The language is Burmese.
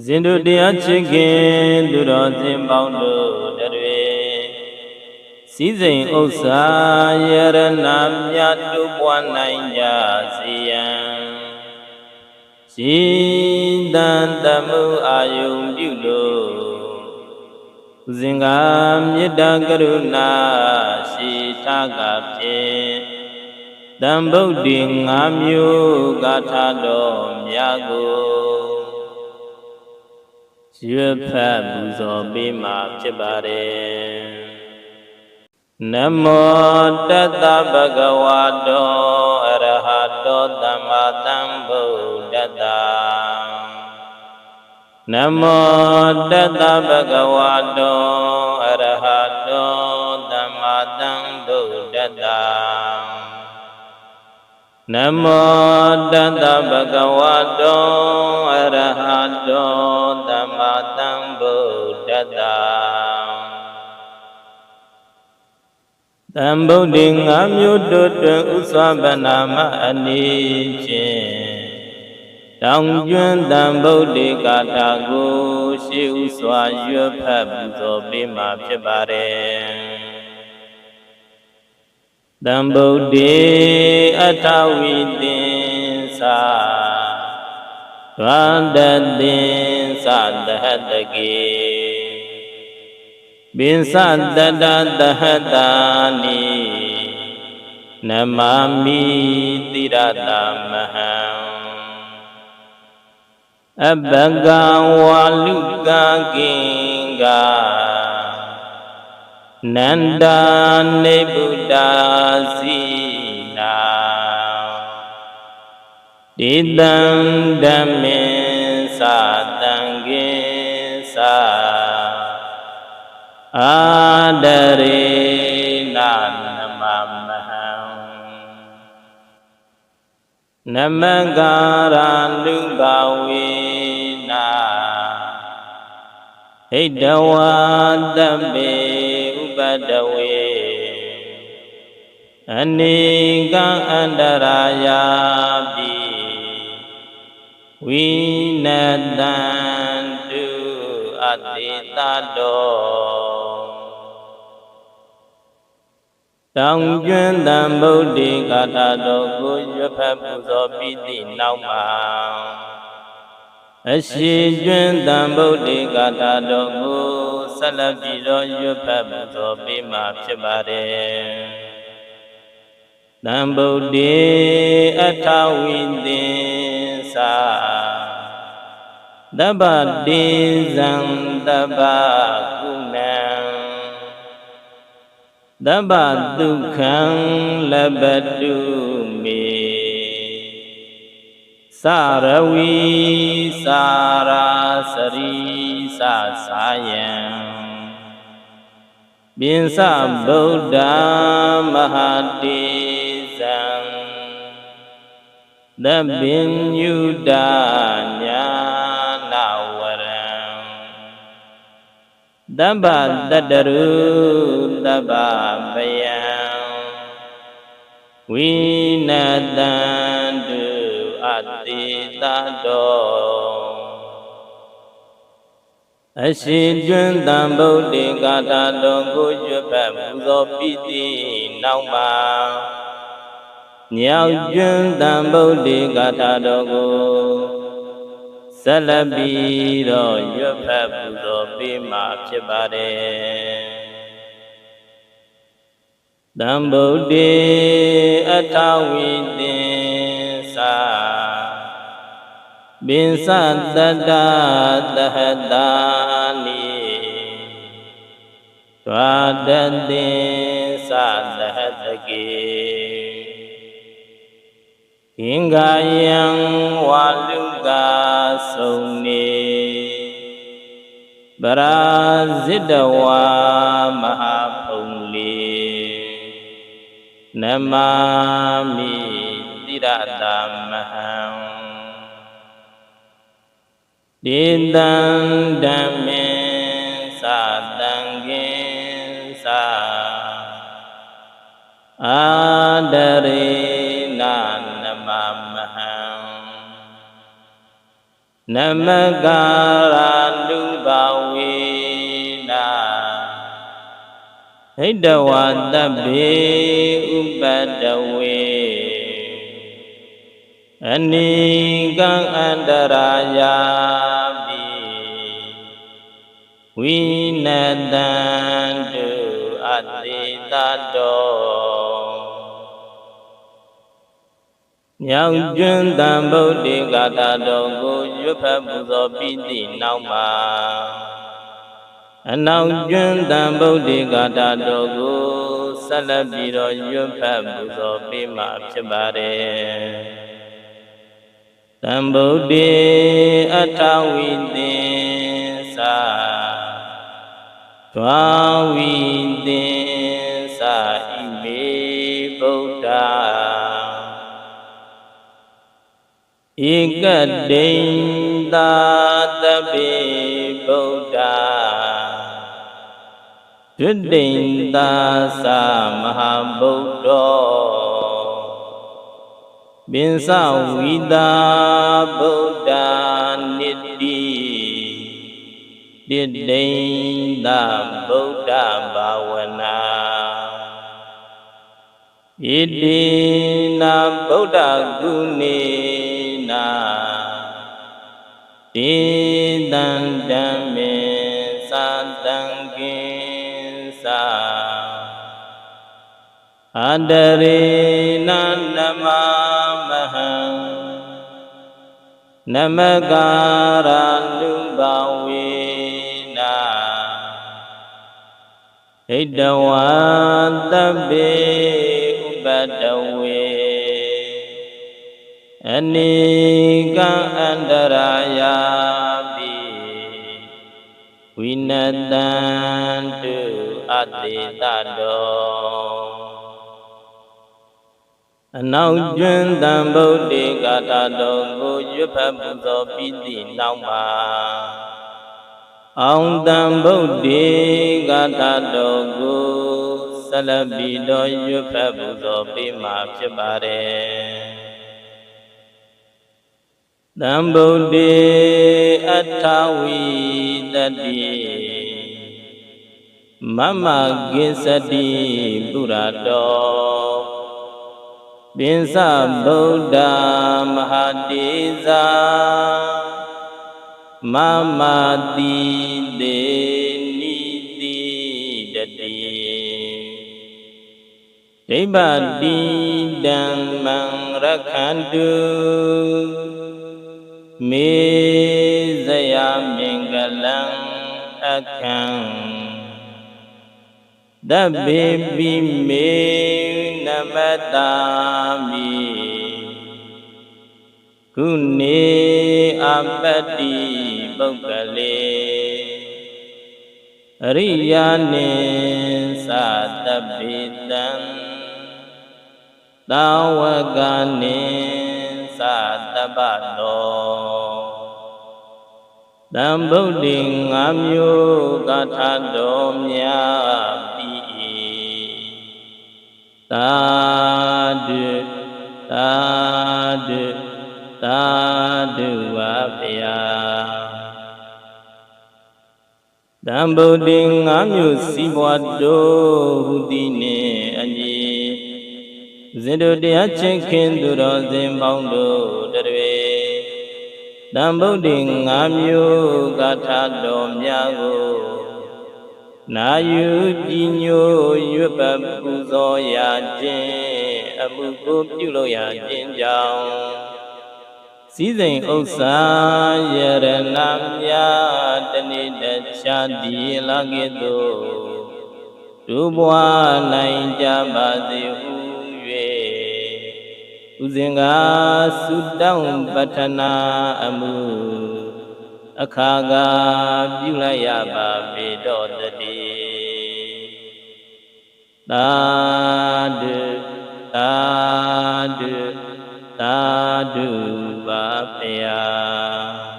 ဇင်တို့တရားချစ်ခင်သူတော်စင်ပေါင်းတို့တွေစည်းစိမ်ဥစ္စာယရဏမြတ်တို့ပွားနိုင်ကြစေရန်ရှင်တန်တမှုအာယုံပြုလို့ဇင်္ဂမေတ္တာကရုဏာရှိထားကဖြင့်တံဗုဒ္ဓေငါးမျိုးဂါထာတော်မြတ်ကို ရွတ်ဖတ်ပူဇော်ပေးမှာဖြစ်ပါတယ်နမောတတဗဂဝတောအရဟတောသမ္မာသမ္ဗုဒ္ဓတ္တနမောတတဗဂဝတောအရဟတောသမ္မာသမ္ဗုဒ္ဓတ္တ နမောတတဗဂဝတောအရဟတောသမ္မာသမ္ဗုဒ္ဓတ္တတံဗုဒ္ဓေငါးမျိုးတို့တွင်ဥစွာဗနာမအနေဖြင့်တောင်ကျွန်းတံဗုဒ္ဓေကာထာကိုရှေးဥစွာရွတ်ဖတ်ပူဇော်ပေးမှာဖြစ်ပါတယ် တံဗုဒ္ဓေအထဝီသင်္စာဒွါတသင်္စာတဟတကေပိစတတသဟတာနိနမမိတိရတမဟံအဘဂဝါလူကကိင်္ဂ နန္ဒာနေဗုဒ္ဓစီနာတိတံဓမ္မေသာတံကေသာအာဒရေနာနမမဟံနမကာရာလူဘဝေနာဟိတဝါတပေဥ ပတဝေအနေကံအန္တရာယာပိဝိနတံတုအတိတတောတောင်ကျွန်းတံဗုဒ္ဓေကာထာတော်ကိုရွတ်ဖတ်ပူဇော်ပြီးသည့်နောက်မှာအရှိကျွန်းတံဗုဒ္ဓေကာထာတော်ကို ဆက်လက်ပြီးတော့ရွတ်ဖတ်ပူဇော်ပေးမှာဖြစ်ပါတယ်တံဗုဒ္ဓေအထဝိသင်္စာတပ္ပတိဇံတပ္ပကုဏံတပ္ပဒုက္ခံလဘတုမေစရဝီစာရာစ ရိစသာယံပိစဗုဒ္ဓမဟာတိဇံသဗ္ဗညုတညာနာဝရံတဗ္ဗတတရုတဗ္ဗပယံဝိနတံတုအတိတတော အရှင်ကျွန်းတံဗုဒ္ဓေကာထာတော်ကိုရွတ်ဖတ်ပူဇော်ပြီးသည့်နောက်မှာညောင်ကျွန်းတံဗုဒ္ဓေကာထာတော်ကိုဆက်လက်ပြီးတော့ရွတ်ဖတ်ပူဇော်ပေးမှာဖြစ်ပါတယ်တံဗုဒ္ဓေအထဝီသင်္စာ ပိစတတသဟတာနိဒွါတသင်္စာသဟတကေဟင်္ဂာယံဝါလူကာသုံနေပရာဇိတဝါမဟာဖုံလေနမမိတိရတမဟံ ဒေတံဓမ္မေသာတံကေသာအာဒရေနာနမမဟံနမကာရာလူပါဝေနာဟိတဝါတဗ္ဗေဥပတဝေ အနိကံအန္တရာယာပိဝိနတံတုအတိတတောမြောင်ကျွန်းတံဗုဒ္ဓေကာတာတော်ကိုရွတ်ဖတ်ပူဇော်ပြီးသည့်နောက်မှာအနောင်ကျွန်းတံဗုဒ္ဓေကာတာတော်ကိုဆက်လက်ပြီးတော့ရွတ်ဖတ်ပူဇော်ပေးမှာဖြစ်ပါတယ် တံဗုဒ္ဓေအထဝိသင်္စာတွာဝိသင်္စာဣမေဗုဒ္ဓဧကတိန်သာတပိဗုဒ္ဓဒွတိန်သာသမဟာဗုဒ္ဓော ပင်စဝိတာဗုဒ္ဓနိတိတိတိန်သာဗုဒ္ဓဘာဝနာဣတိနာဗုဒ္ဓဂုဏေနာတေတံဓမ္မေသာတံကိသာအတရေနနမ နမကာရာလူဘဝေနာဣတဝါတဗ္ဗေဥပတဝေအနိကံအန္တရာယာပိဝိနတံတုအတိတတော အနောက်ကျွန်းတံဗုဒ္ဓေကာတာတော်ကိုရွတ်ဖတ်ပူဇော်ပြီးသည့်နောက်မှာအောင်တံဗုဒ္ဓေကာတာတော်ကိုဆက်လက်ပြီးတော့ရွတ်ဖတ်ပူဇော်ပေးမှာဖြစ်ပါတယ်တံဗုဒ္ဓေအထဝိတတိမမကိစ္စတိပုရတော ပင်စဗုဒ္ဓမဟာတေဇာမမတိတေနိတိတတိဒိဗ္ဗတိဓမ္မံရခန္တုမေဇယမင်္ဂလံအခံတဗ္ဗေပိမေန မတာမိကုနေအပတ္တိပုဂ္ဂလေအရိယာနိသတဗ္ဗေတံသာဝကနိသတပ္ပတောတံဗုဒ္ဓေငါမျိုးကထာတော်မြတ်ပြီ သာဓုသာဓုသာဓုပါဗျာတံဗုဒ္ဓေငါမျိုးစီးပွားတို့ဟူသည်နှင့်အညီဇင်တို့တရားချင်းခင်သူတော်စင်ပေါင်းတို့တွေတံဗုဒ္ဓေငါမျိုးကထာတော်များကို နာယူကြည်ညိုရွတ်ပတ်ပူဇော်ရာခြင်းအမှုကိုပြုလို့ရခြင်းကြောင့်စည်းစိမ်ဥစ္စာယရဏမြတ်တနေ့တခြားဒီလာကေသို့ဒုဘွားနိုင်ကြပါစေဟုဥစဉ်ကသုတောင်းပထနာအမှု အခါကပြုလိုက်ရပါပေတော့တည်းသာဓုသာဓုသာဓုပါဗျာ